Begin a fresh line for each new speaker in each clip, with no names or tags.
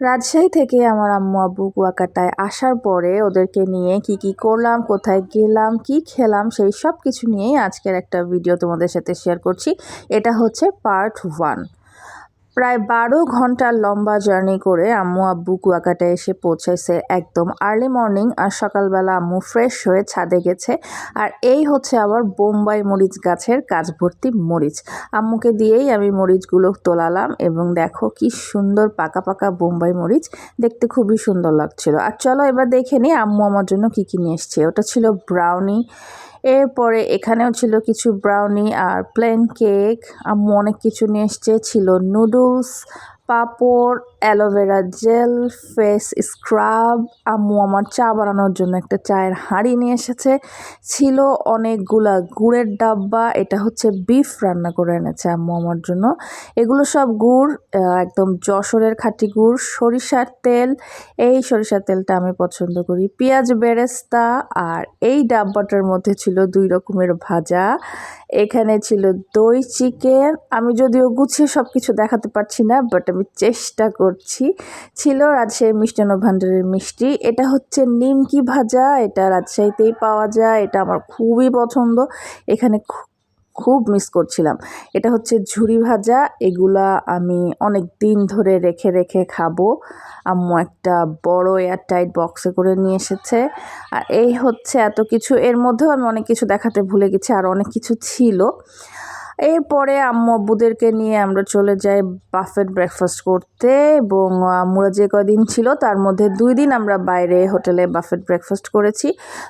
রাজশাহী থেকে আমার আম্মু আব্বু কুয়াকাটায় আসার পরে ওদেরকে নিয়ে কি কি করলাম, কোথায় গেলাম, কি খেলাম, সেই সব কিছু নিয়েই আজকের একটা ভিডিও তোমাদের সাথে শেয়ার করছি। এটা হচ্ছে পার্ট ওয়ান প্রায় বারো ঘণ্টার লম্বা জার্নি করে আম্মু আব্বু কুয়াকাটায় এসে পৌঁছেছে একদম আর্লি মর্নিং আর সকালবেলা আম্মু ফ্রেশ হয়ে ছাদে গেছে। আর এই হচ্ছে আবার বোম্বাই মরিচ গাছের কাজ ভর্তি মরিচ। আম্মুকে দিয়েই আমি মরিচগুলো তোলালাম এবং দেখো কি সুন্দর পাকা পাকা বোম্বাই মরিচ। দেখতে খুবই সুন্দর লাগছিল। আর চলো এবার দেখে নিই আম্মু আমার জন্য কী কী নিয়ে এসছে। ওটা ছিল ব্রাউনি এরপরে এখানেও ছিল কিছু ব্রাউনি আর প্লেন কেক আম্মু অনেক কিছু নিয়ে এসছে, ছিল noodles papad aloe vera gel face scrub আম্মু আমার চা বানানোর জন্য একটা চায়ের হাঁড়ি নিয়ে এসেছে। ছিল অনেকগুলা গুড়ের ডাব্বা, এটা হচ্ছে বিফ রান্না করে এনেছে আম্মু আমার জন্য। এগুলো সব গুড় একদম যশোরের খাঁটি গুড়, সরিষার তেল। এই সরিষার তেলটা আমি পছন্দ করি। পেঁয়াজ বেরেস্তা আর এই ডাব্বাটার মধ্যে ছিল দুই রকমের ভাজা। এখানে ছিল দই, চিকেন। আমি যদিও গুছিয়ে সব কিছু দেখাতে পারছি না বাট আমি চেষ্টা করছি। ছিল রাজশাহী মিষ্টান্ন ভাণ্ডারের মিষ্টি। এটা হচ্ছে নিমকি ভাজা। এটা রাজশাহীতেই পাওয়া যায়। এটা আমার খুবই পছন্দ। এখানে খুব মিস করছিলাম। এটা হচ্ছে ঝুরি ভাজা। এগুলা আমি অনেক দিন ধরে রেখে রেখে খাব। আম্মু একটা বড় এয়ারটাইট বক্সে করে নিয়ে এসেছে। আর এই হচ্ছে এত কিছু। এর মধ্যেও আমি অনেক কিছু দেখাতে ভুলে গেছি। আর অনেক কিছু ছিল। এরপরে আম্মু আব্বুদেরকে নিয়ে আমরা চলে যাই বাফেট ব্রেকফাস্ট করতে এবং আমরা যে কদিন ছিল তার মধ্যে দুই দিন আমরা বাইরে হোটেলে বাফেট ব্রেকফাস্ট করেছি।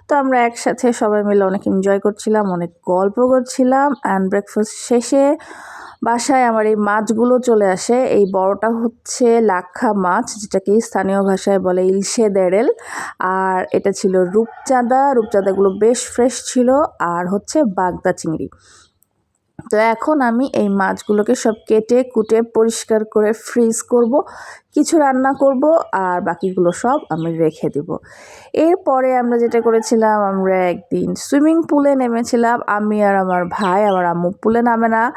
তো আমরা একসাথে সবাই মিলে অনেক এনজয় করছিলাম, অনেক গল্প করছিলাম অ্যান্ড ব্রেকফাস্ট শেষে বাসায় আমার এই মাছগুলো চলে আসে। এই বড়টা হচ্ছে লাক্ষা মাছ, যেটাকে স্থানীয় ভাষায় বলে ইলশে দেড়েল। আর এটা ছিল রূপচাঁদা, রূপচাঁদাগুলো বেশ ফ্রেশ ছিল। আর হচ্ছে বাগদা চিংড়ি। তো এখন আমি এই মাছগুলোকে সব কেটে, কুটে, পরিষ্কার করে ফ্রিজ করব। কিছু রান্না করব আর বাকিগুলো সব আমি রেখে দেব। এরপরে আমরা যেটা করেছিলাম, আমরা একদিন সুইমিং পুলে নেমেছিলাম। আমি আর আমার ভাই, আমার আম্মু পুলে নামে না।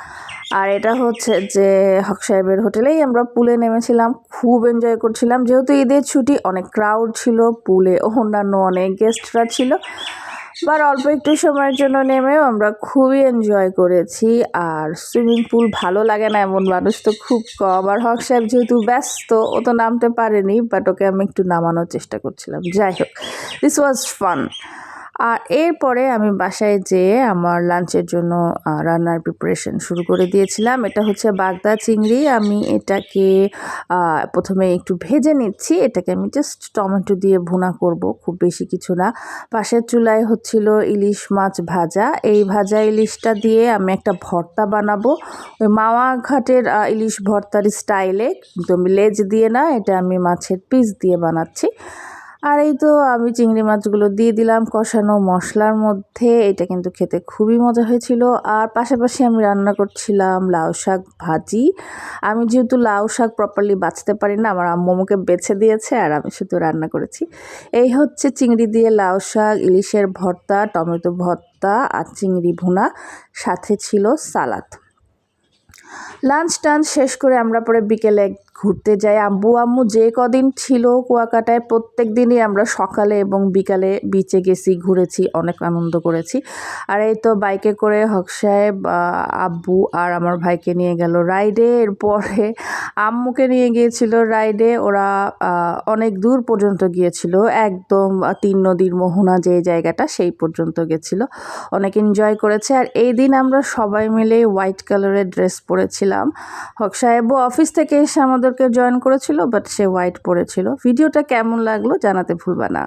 আর এটা হচ্ছে যে হক সাহেবের হোটেলেই আমরা পুলে নেমেছিলাম। খুব এনজয় করছিলাম। যেহেতু ঈদের ছুটি, অনেক ক্রাউড ছিল পুলে অন্যান্য অনেক গেস্টরা ছিল। বাট অল্প একটু সময়ের জন্য নেমেও আমরা খুবই এনজয় করেছি। আর সুইমিং পুল ভালো লাগে না এমন মানুষ তো খুব কম। আর হক সাহেব যেহেতু ব্যস্ত, ও তো নামতে পারেনি বাট ওকে আমি একটু নামানোর চেষ্টা করছিলাম। যাই হোক দিস ওয়াজ ফান আর এরপরে আমি বাসায় যেয়ে আমার লাঞ্চের জন্য রান্নার প্রিপারেশন শুরু করে দিয়েছিলাম। এটা হচ্ছে বাগদা চিংড়ি। আমি এটাকে প্রথমে একটু ভেজে নিচ্ছি। এটাকে আমি জাস্ট টমেটো দিয়ে ভুনা করব, খুব বেশি কিছু না। পাশের চুলায় হচ্ছিল ইলিশ মাছ ভাজা। এই ভাজা ইলিশটা দিয়ে আমি একটা ভর্তা বানাবো। ওই মাওয়া ঘাটের ইলিশ ভর্তার স্টাইলে একদম লেজ দিয়ে না, এটা আমি মাছের পিস দিয়ে বানাচ্ছি। আর এই তো আমি চিংড়ি মাছগুলো দিয়ে দিলাম কষানো মশলার মধ্যে। এটা কিন্তু খেতে খুবই মজা হয়েছিল। আর পাশাপাশি আমি রান্না করছিলাম লাউ শাক ভাজি। আমি যেহেতু লাউ শাক প্রপারলি বাঁচতে পারি না, আমার আম্মুকে বেছে দিয়েছে আর আমি শুধু রান্না করেছি। এই হচ্ছে চিংড়ি দিয়ে লাউ শাক, ইলিশের ভর্তা, টমেটো ভর্তা আর চিংড়ি ভুনা, সাথে ছিল সালাদ। লাঞ্চ টাঞ্চ শেষ করে আমরা পরে বিকেলে ঘুরতে যাই। আব্বু, আম্মু যে কদিন ছিল কুয়াকাটায় প্রত্যেক দিনই আমরা সকালে এবং বিকালে বিচে গেছি, ঘুরেছি, অনেক আনন্দ করেছি। আর এই তো বাইকে করে হক সাহেব আব্বু আর আমার ভাইকে নিয়ে গেল রাইডে এরপরে আম্মুকে নিয়ে গিয়েছিল রাইডে ওরা অনেক দূর পর্যন্ত গিয়েছিল। একদম তিন নদীর মোহনা যে জায়গাটা, সেই পর্যন্ত গেছিল। অনেক এনজয় করেছে। আর এই দিন আমরা সবাই মিলে হোয়াইট কালারের ড্রেস পরেছিলাম। হক সাহেবও অফিস থেকে এসে আমাদের আমাদেরকে জয়েন করেছিল বাট সে হোয়াইট পরেছিল ভিডিওটা কেমন লাগল জানাতে ভুলবা না।